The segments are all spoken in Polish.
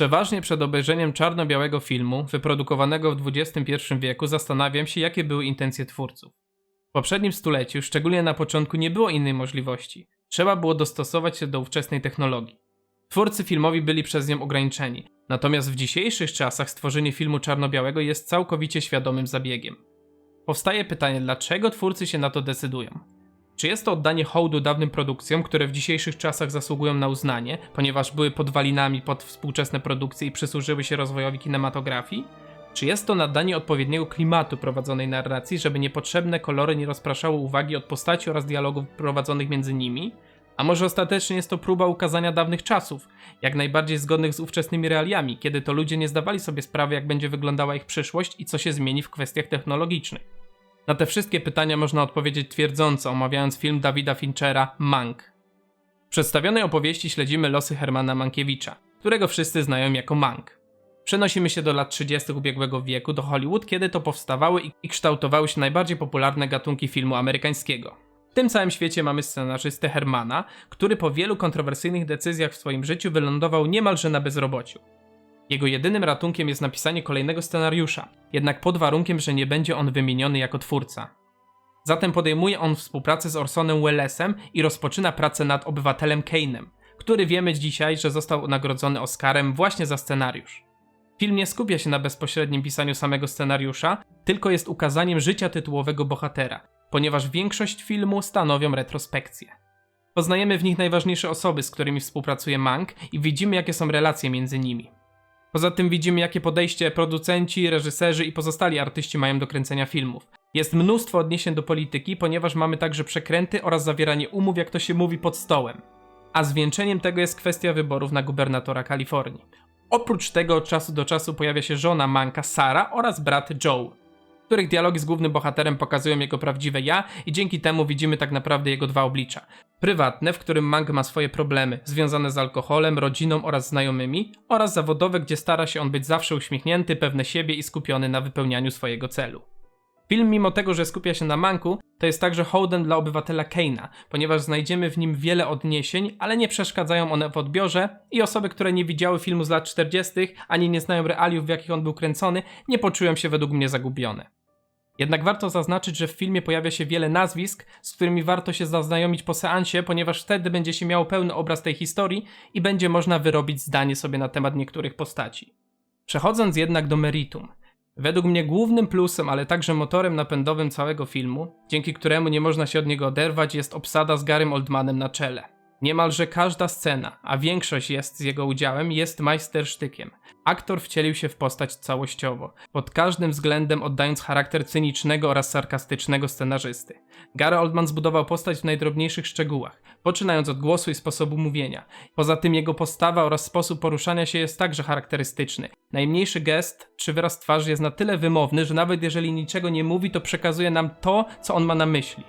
Przeważnie przed obejrzeniem czarno-białego filmu, wyprodukowanego w XXI wieku, zastanawiam się, jakie były intencje twórców. W poprzednim stuleciu, szczególnie na początku, nie było innej możliwości. Trzeba było dostosować się do ówczesnej technologii. Twórcy filmowi byli przez nią ograniczeni, natomiast w dzisiejszych czasach stworzenie filmu czarno-białego jest całkowicie świadomym zabiegiem. Powstaje pytanie, dlaczego twórcy się na to decydują? Czy jest to oddanie hołdu dawnym produkcjom, które w dzisiejszych czasach zasługują na uznanie, ponieważ były podwalinami pod współczesne produkcje i przysłużyły się rozwojowi kinematografii? Czy jest to nadanie odpowiedniego klimatu prowadzonej narracji, żeby niepotrzebne kolory nie rozpraszały uwagi od postaci oraz dialogów prowadzonych między nimi? A może ostatecznie jest to próba ukazania dawnych czasów, jak najbardziej zgodnych z ówczesnymi realiami, kiedy to ludzie nie zdawali sobie sprawy, jak będzie wyglądała ich przyszłość i co się zmieni w kwestiach technologicznych? Na te wszystkie pytania można odpowiedzieć twierdząco, omawiając film Dawida Finchera Mank. W przedstawionej opowieści śledzimy losy Hermana Mankiewicza, którego wszyscy znają jako Mank. Przenosimy się do lat 30. ubiegłego wieku do Hollywood, kiedy to powstawały i kształtowały się najbardziej popularne gatunki filmu amerykańskiego. W tym całym świecie mamy scenarzystę Hermana, który po wielu kontrowersyjnych decyzjach w swoim życiu wylądował niemalże na bezrobociu. Jego jedynym ratunkiem jest napisanie kolejnego scenariusza, jednak pod warunkiem, że nie będzie on wymieniony jako twórca. Zatem podejmuje on współpracę z Orsonem Wellesem i rozpoczyna pracę nad obywatelem Kane'em, który wiemy dzisiaj, że został nagrodzony Oscarem właśnie za scenariusz. Film nie skupia się na bezpośrednim pisaniu samego scenariusza, tylko jest ukazaniem życia tytułowego bohatera, ponieważ większość filmu stanowią retrospekcje. Poznajemy w nich najważniejsze osoby, z którymi współpracuje Mank i widzimy jakie są relacje między nimi. Poza tym widzimy jakie podejście producenci, reżyserzy i pozostali artyści mają do kręcenia filmów. Jest mnóstwo odniesień do polityki, ponieważ mamy także przekręty oraz zawieranie umów, jak to się mówi, pod stołem. A zwieńczeniem tego jest kwestia wyborów na gubernatora Kalifornii. Oprócz tego od czasu do czasu pojawia się żona Manka Sara oraz brat Joe, których dialogi z głównym bohaterem pokazują jego prawdziwe ja i dzięki temu widzimy tak naprawdę jego dwa oblicza. Prywatne, w którym Mank ma swoje problemy, związane z alkoholem, rodziną oraz znajomymi, oraz zawodowe, gdzie stara się on być zawsze uśmiechnięty, pewny siebie i skupiony na wypełnianiu swojego celu. Film, mimo tego, że skupia się na Manku, to jest także hołdem dla obywatela Keina, ponieważ znajdziemy w nim wiele odniesień, ale nie przeszkadzają one w odbiorze i osoby, które nie widziały filmu z lat 40., ani nie znają realiów, w jakich on był kręcony, nie poczują się według mnie zagubione. Jednak warto zaznaczyć, że w filmie pojawia się wiele nazwisk, z którymi warto się zaznajomić po seansie, ponieważ wtedy będzie się miał pełny obraz tej historii i będzie można wyrobić zdanie sobie na temat niektórych postaci. Przechodząc jednak do meritum. Według mnie głównym plusem, ale także motorem napędowym całego filmu, dzięki któremu nie można się od niego oderwać, jest obsada z Garym Oldmanem na czele. Niemalże każda scena, a większość jest z jego udziałem, jest majstersztykiem. Aktor wcielił się w postać całościowo, pod każdym względem oddając charakter cynicznego oraz sarkastycznego scenarzysty. Gary Oldman zbudował postać w najdrobniejszych szczegółach, poczynając od głosu i sposobu mówienia. Poza tym jego postawa oraz sposób poruszania się jest także charakterystyczny. Najmniejszy gest czy wyraz twarzy jest na tyle wymowny, że nawet jeżeli niczego nie mówi, to przekazuje nam to, co on ma na myśli.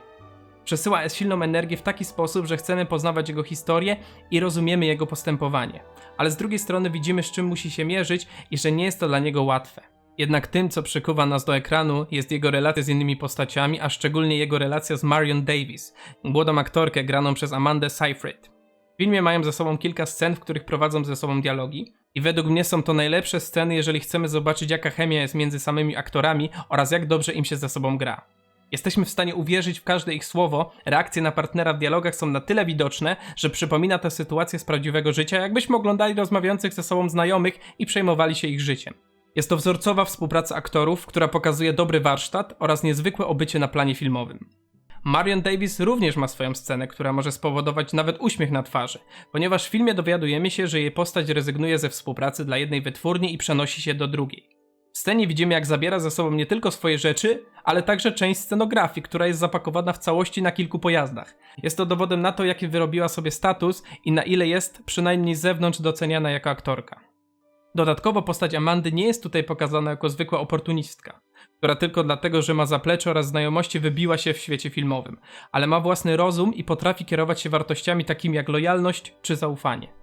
Przesyła silną energię w taki sposób, że chcemy poznawać jego historię i rozumiemy jego postępowanie. Ale z drugiej strony widzimy, z czym musi się mierzyć i że nie jest to dla niego łatwe. Jednak tym, co przykuwa nas do ekranu, jest jego relacja z innymi postaciami, a szczególnie jego relacja z Marion Davis, młodą aktorkę graną przez Amandę Seyfried. W filmie mają ze sobą kilka scen, w których prowadzą ze sobą dialogi, i według mnie są to najlepsze sceny, jeżeli chcemy zobaczyć, jaka chemia jest między samymi aktorami oraz jak dobrze im się ze sobą gra. Jesteśmy w stanie uwierzyć w każde ich słowo, reakcje na partnera w dialogach są na tyle widoczne, że przypomina to sytuację z prawdziwego życia, jakbyśmy oglądali rozmawiających ze sobą znajomych i przejmowali się ich życiem. Jest to wzorcowa współpraca aktorów, która pokazuje dobry warsztat oraz niezwykłe obycie na planie filmowym. Marion Davis również ma swoją scenę, która może spowodować nawet uśmiech na twarzy, ponieważ w filmie dowiadujemy się, że jej postać rezygnuje ze współpracy dla jednej wytwórni i przenosi się do drugiej. W scenie widzimy, jak zabiera ze sobą nie tylko swoje rzeczy, ale także część scenografii, która jest zapakowana w całości na kilku pojazdach. Jest to dowodem na to, jaki wyrobiła sobie status i na ile jest, przynajmniej z zewnątrz, doceniana jako aktorka. Dodatkowo postać Amandy nie jest tutaj pokazana jako zwykła oportunistka, która tylko dlatego, że ma zaplecze oraz znajomości wybiła się w świecie filmowym, ale ma własny rozum i potrafi kierować się wartościami takimi jak lojalność czy zaufanie.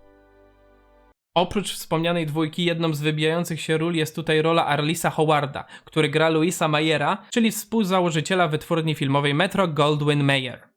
Oprócz wspomnianej dwójki, jedną z wybijających się ról jest tutaj rola Arlisa Howarda, który gra Louisa Mayera, czyli współzałożyciela wytwórni filmowej Metro Goldwyn Mayer.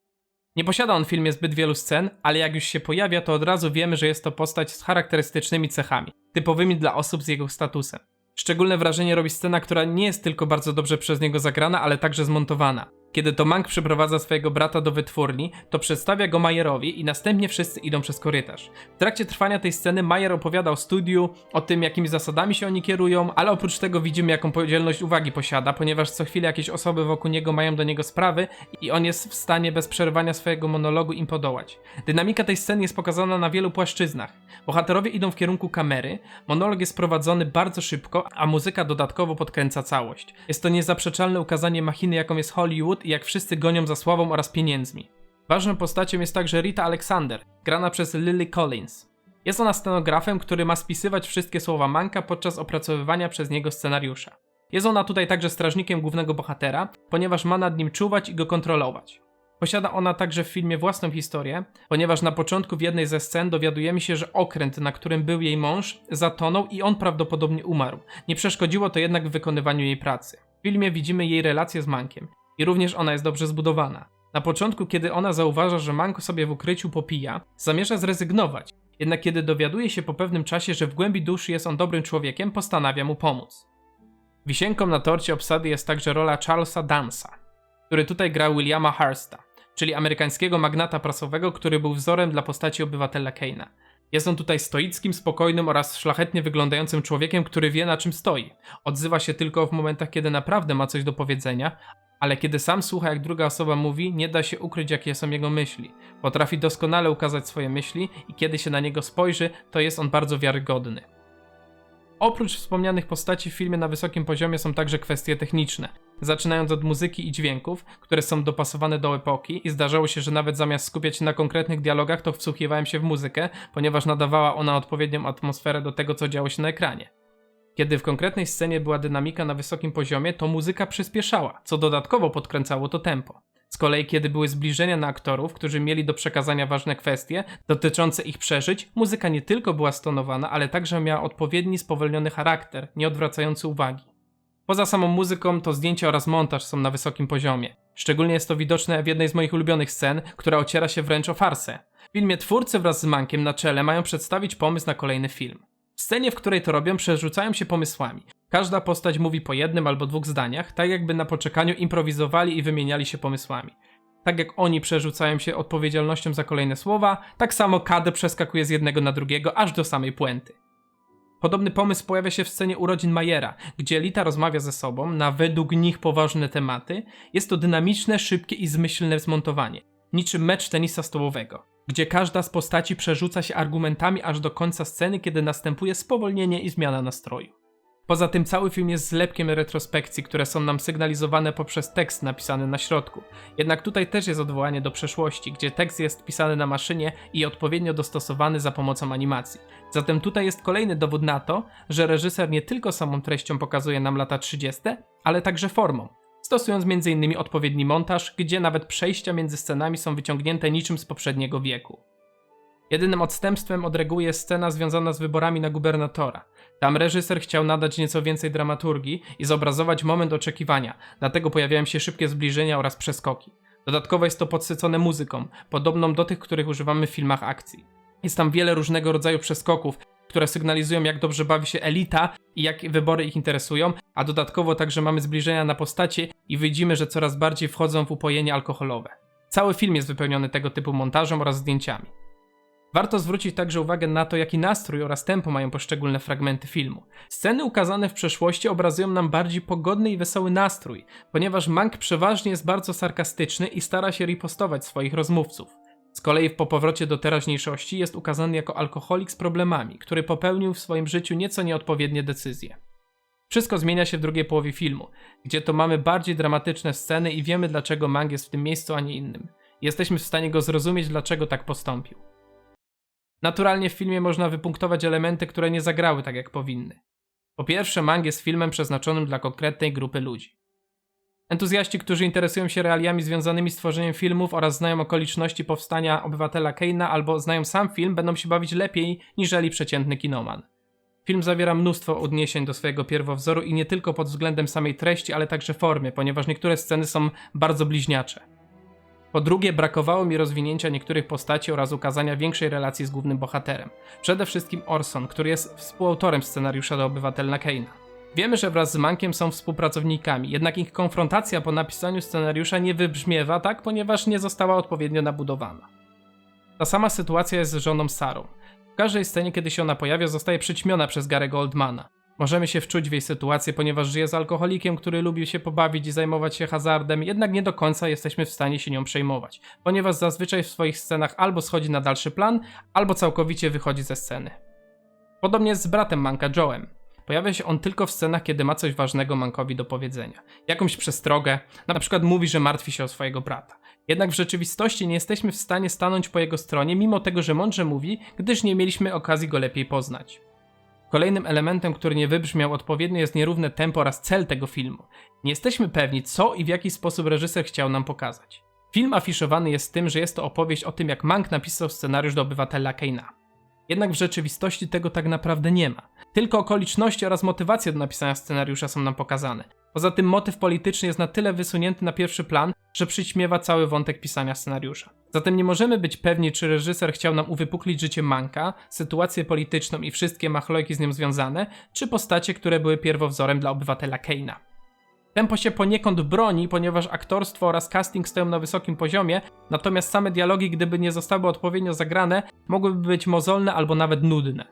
Nie posiada on w filmie zbyt wielu scen, ale jak już się pojawia, to od razu wiemy, że jest to postać z charakterystycznymi cechami, typowymi dla osób z jego statusem. Szczególne wrażenie robi scena, która nie jest tylko bardzo dobrze przez niego zagrana, ale także zmontowana. Kiedy to Mank przyprowadza swojego brata do wytwórni, to przedstawia go Majerowi i następnie wszyscy idą przez korytarz. W trakcie trwania tej sceny Majer opowiada o studiu, o tym jakimi zasadami się oni kierują, ale oprócz tego widzimy jaką podzielność uwagi posiada, ponieważ co chwilę jakieś osoby wokół niego mają do niego sprawy i on jest w stanie bez przerwania swojego monologu im podołać. Dynamika tej sceny jest pokazana na wielu płaszczyznach. Bohaterowie idą w kierunku kamery, monolog jest prowadzony bardzo szybko, a muzyka dodatkowo podkręca całość. Jest to niezaprzeczalne ukazanie machiny jaką jest Hollywood i jak wszyscy gonią za sławą oraz pieniędzmi. Ważną postacią jest także Rita Alexander, grana przez Lily Collins. Jest ona scenografem, który ma spisywać wszystkie słowa Manka podczas opracowywania przez niego scenariusza. Jest ona tutaj także strażnikiem głównego bohatera, ponieważ ma nad nim czuwać i go kontrolować. Posiada ona także w filmie własną historię, ponieważ na początku w jednej ze scen dowiadujemy się, że okręt, na którym był jej mąż, zatonął i on prawdopodobnie umarł. Nie przeszkodziło to jednak w wykonywaniu jej pracy. W filmie widzimy jej relację z Mankiem i również ona jest dobrze zbudowana. Na początku, kiedy ona zauważa, że Manko sobie w ukryciu popija, zamierza zrezygnować. Jednak kiedy dowiaduje się po pewnym czasie, że w głębi duszy jest on dobrym człowiekiem, postanawia mu pomóc. Wisienką na torcie obsady jest także rola Charlesa Dansa, który tutaj gra Williama Harsta, czyli amerykańskiego magnata prasowego, który był wzorem dla postaci obywatela Kane'a. Jest on tutaj stoickim, spokojnym oraz szlachetnie wyglądającym człowiekiem, który wie na czym stoi. Odzywa się tylko w momentach, kiedy naprawdę ma coś do powiedzenia, ale kiedy sam słucha, jak druga osoba mówi, nie da się ukryć, jakie są jego myśli. Potrafi doskonale ukazać swoje myśli i kiedy się na niego spojrzy, to jest on bardzo wiarygodny. Oprócz wspomnianych postaci w filmie na wysokim poziomie są także kwestie techniczne, zaczynając od muzyki i dźwięków, które są dopasowane do epoki i zdarzało się, że nawet zamiast skupiać się na konkretnych dialogach, to wsłuchiwałem się w muzykę, ponieważ nadawała ona odpowiednią atmosferę do tego, co działo się na ekranie. Kiedy w konkretnej scenie była dynamika na wysokim poziomie, to muzyka przyspieszała, co dodatkowo podkręcało to tempo. Z kolei, kiedy były zbliżenia na aktorów, którzy mieli do przekazania ważne kwestie dotyczące ich przeżyć, muzyka nie tylko była stonowana, ale także miała odpowiedni spowolniony charakter, nie odwracający uwagi. Poza samą muzyką, to zdjęcia oraz montaż są na wysokim poziomie. Szczególnie jest to widoczne w jednej z moich ulubionych scen, która ociera się wręcz o farsę. W filmie twórcy wraz z Mankiem na czele mają przedstawić pomysł na kolejny film. W scenie, w której to robią, przerzucają się pomysłami. Każda postać mówi po jednym albo dwóch zdaniach, tak jakby na poczekaniu improwizowali i wymieniali się pomysłami. Tak jak oni przerzucają się odpowiedzialnością za kolejne słowa, tak samo kadr przeskakuje z jednego na drugiego, aż do samej puenty. Podobny pomysł pojawia się w scenie urodzin Majera, gdzie Lita rozmawia ze sobą na według nich poważne tematy. Jest to dynamiczne, szybkie i zmyślne zmontowanie, niczym mecz tenisa stołowego, gdzie każda z postaci przerzuca się argumentami aż do końca sceny, kiedy następuje spowolnienie i zmiana nastroju. Poza tym cały film jest zlepkiem retrospekcji, które są nam sygnalizowane poprzez tekst napisany na środku. Jednak tutaj też jest odwołanie do przeszłości, gdzie tekst jest pisany na maszynie i odpowiednio dostosowany za pomocą animacji. Zatem tutaj jest kolejny dowód na to, że reżyser nie tylko samą treścią pokazuje nam lata 30., ale także formą. Stosując m.in. odpowiedni montaż, gdzie nawet przejścia między scenami są wyciągnięte niczym z poprzedniego wieku. Jedynym odstępstwem od reguły jest scena związana z wyborami na gubernatora. Tam reżyser chciał nadać nieco więcej dramaturgii i zobrazować moment oczekiwania, dlatego pojawiają się szybkie zbliżenia oraz przeskoki. Dodatkowo jest to podsycone muzyką, podobną do tych, których używamy w filmach akcji. Jest tam wiele różnego rodzaju przeskoków, które sygnalizują, jak dobrze bawi się elita i jak wybory ich interesują, a dodatkowo także mamy zbliżenia na postacie i widzimy, że coraz bardziej wchodzą w upojenie alkoholowe. Cały film jest wypełniony tego typu montażem oraz zdjęciami. Warto zwrócić także uwagę na to, jaki nastrój oraz tempo mają poszczególne fragmenty filmu. Sceny ukazane w przeszłości obrazują nam bardziej pogodny i wesoły nastrój, ponieważ Mank przeważnie jest bardzo sarkastyczny i stara się ripostować swoich rozmówców. Z kolei po powrocie do teraźniejszości jest ukazany jako alkoholik z problemami, który popełnił w swoim życiu nieco nieodpowiednie decyzje. Wszystko zmienia się w drugiej połowie filmu, gdzie to mamy bardziej dramatyczne sceny i wiemy dlaczego Mang jest w tym miejscu, a nie innym. Jesteśmy w stanie go zrozumieć, dlaczego tak postąpił. Naturalnie w filmie można wypunktować elementy, które nie zagrały tak jak powinny. Po pierwsze, Mang jest filmem przeznaczonym dla konkretnej grupy ludzi. Entuzjaści, którzy interesują się realiami związanymi z tworzeniem filmów oraz znają okoliczności powstania obywatela Keina albo znają sam film, będą się bawić lepiej niżeli przeciętny kinoman. Film zawiera mnóstwo odniesień do swojego pierwowzoru i nie tylko pod względem samej treści, ale także formy, ponieważ niektóre sceny są bardzo bliźniacze. Po drugie, brakowało mi rozwinięcia niektórych postaci oraz ukazania większej relacji z głównym bohaterem. Przede wszystkim Orson, który jest współautorem scenariusza do Obywatela Kane'a. Wiemy, że wraz z Mankiem są współpracownikami, jednak ich konfrontacja po napisaniu scenariusza nie wybrzmiewa tak, ponieważ nie została odpowiednio nabudowana. Ta sama sytuacja jest z żoną Sarą. W każdej scenie, kiedy się ona pojawia, zostaje przyćmiona przez Garego Oldmana. Możemy się wczuć w jej sytuację, ponieważ żyje z alkoholikiem, który lubił się pobawić i zajmować się hazardem, jednak nie do końca jesteśmy w stanie się nią przejmować, ponieważ zazwyczaj w swoich scenach albo schodzi na dalszy plan, albo całkowicie wychodzi ze sceny. Podobnie jest z bratem Manka Joe'em. Pojawia się on tylko w scenach, kiedy ma coś ważnego Mankowi do powiedzenia. Jakąś przestrogę, na przykład mówi, że martwi się o swojego brata. Jednak w rzeczywistości nie jesteśmy w stanie stanąć po jego stronie, mimo tego, że mądrze mówi, gdyż nie mieliśmy okazji go lepiej poznać. Kolejnym elementem, który nie wybrzmiał odpowiednio jest nierówne tempo oraz cel tego filmu. Nie jesteśmy pewni, co i w jaki sposób reżyser chciał nam pokazać. Film afiszowany jest tym, że jest to opowieść o tym, jak Mank napisał scenariusz do Obywatela Kane'a. Jednak w rzeczywistości tego tak naprawdę nie ma. Tylko okoliczności oraz motywacje do napisania scenariusza są nam pokazane. Poza tym motyw polityczny jest na tyle wysunięty na pierwszy plan, że przyćmiewa cały wątek pisania scenariusza. Zatem nie możemy być pewni, czy reżyser chciał nam uwypuklić życie Manka, sytuację polityczną i wszystkie machlojki z nią związane, czy postacie, które były pierwowzorem dla obywatela Kane'a. Tempo się poniekąd broni, ponieważ aktorstwo oraz casting stoją na wysokim poziomie, natomiast same dialogi, gdyby nie zostały odpowiednio zagrane, mogłyby być mozolne albo nawet nudne.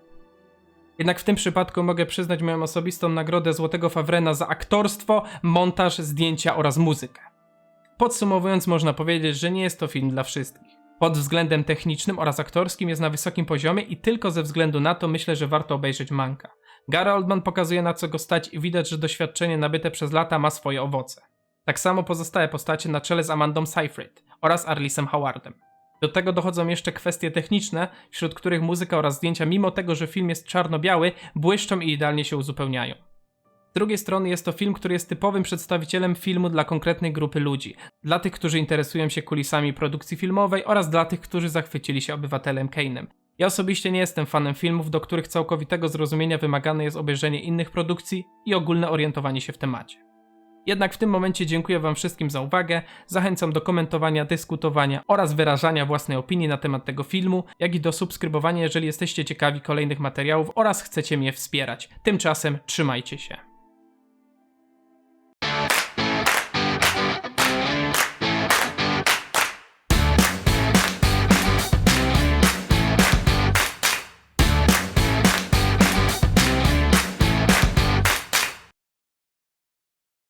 Jednak w tym przypadku mogę przyznać moją osobistą nagrodę Złotego Fawrena za aktorstwo, montaż, zdjęcia oraz muzykę. Podsumowując, można powiedzieć, że nie jest to film dla wszystkich. Pod względem technicznym oraz aktorskim jest na wysokim poziomie i tylko ze względu na to myślę, że warto obejrzeć Manka. Gary Oldman pokazuje na co go stać i widać, że doświadczenie nabyte przez lata ma swoje owoce. Tak samo pozostałe postacie na czele z Amandą Seyfried oraz Arlisem Howardem. Do tego dochodzą jeszcze kwestie techniczne, wśród których muzyka oraz zdjęcia, mimo tego, że film jest czarno-biały, błyszczą i idealnie się uzupełniają. Z drugiej strony jest to film, który jest typowym przedstawicielem filmu dla konkretnej grupy ludzi. Dla tych, którzy interesują się kulisami produkcji filmowej oraz dla tych, którzy zachwycili się obywatelem Kane'em. Ja osobiście nie jestem fanem filmów, do których całkowitego zrozumienia wymagane jest obejrzenie innych produkcji i ogólne orientowanie się w temacie. Jednak w tym momencie dziękuję Wam wszystkim za uwagę, zachęcam do komentowania, dyskutowania oraz wyrażania własnej opinii na temat tego filmu, jak i do subskrybowania, jeżeli jesteście ciekawi kolejnych materiałów oraz chcecie mnie wspierać. Tymczasem trzymajcie się.